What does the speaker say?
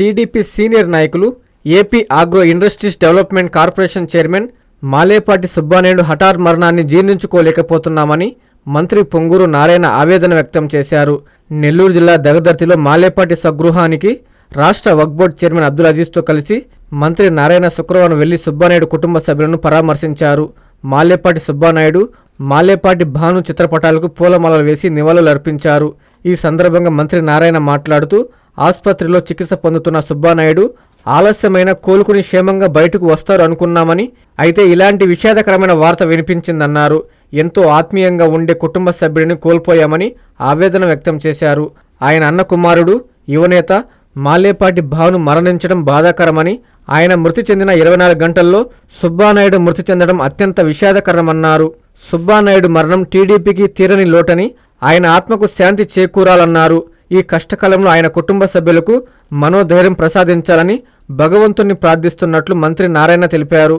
TDP senior నాయకులు AP agro industries development corporation chairman Malepati Subbanaidu హఠార్ మరణాన్ని జీర్ణించుకోలేకపోతున్నామని మంత్రి పొంగూరు నారాయణ ఆవేదన వ్యక్తం చేశారు. నెల్లూరు జిల్లా దగదర్తిలో మాలేపాటి స్వగృహానికి రాష్ట్ర వక్ బోర్డు చైర్మన్ అబ్దుల్ అజీజ్తో కలిసి మంత్రి నారాయణ శుక్రవారం వెళ్ళి సుబ్బానాయుడు కుటుంబ సభ్యులను పరామర్శించారు. మాలేపాటి సుబ్బానాయుడు మాలేపాటి భాను చిత్రపటాలకు పూలమాలలు వేసి నివాళులు అర్పించారు ఈ సందర్భంగా మంత్రి నారాయణ మాట్లాడుతూ ఆసుపత్రిలో చికిత్స పొందుతున్న సుబ్బానాయుడు ఆలస్యమైన కోలుకుని క్షేమంగా బయటకు వస్తారు అనుకున్నామని అయితే ఇలాంటి విషాదకరమైన వార్త వినిపించిందన్నారు. ఎంతో ఆత్మీయంగా ఉండే కుటుంబ సభ్యుడిని కోల్పోయామని ఆవేదన వ్యక్తం చేశారు. ఆయన అన్న కుమారుడు యువనేత మాలేపాటి భావను మరణించడం బాధాకరమని ఆయన మృతి చెందిన ఇరవై నాలుగు గంటల్లో సుబ్బానాయుడు మృతి చెందడం అత్యంత విషాదకరమన్నారు. సుబ్బానాయుడు మరణం టీడీపీకి తీరని లోటని ఆయన ఆత్మకు శాంతి చేకూరాలన్నారు. ఈ కష్టకాలంలో ఆయన కుటుంబ సభ్యులకు మనోధైర్యం ప్రసాదించాలని భగవంతుణ్ణి ప్రార్థిస్తున్నట్లు మంత్రి నారాయణ తెలిపారు.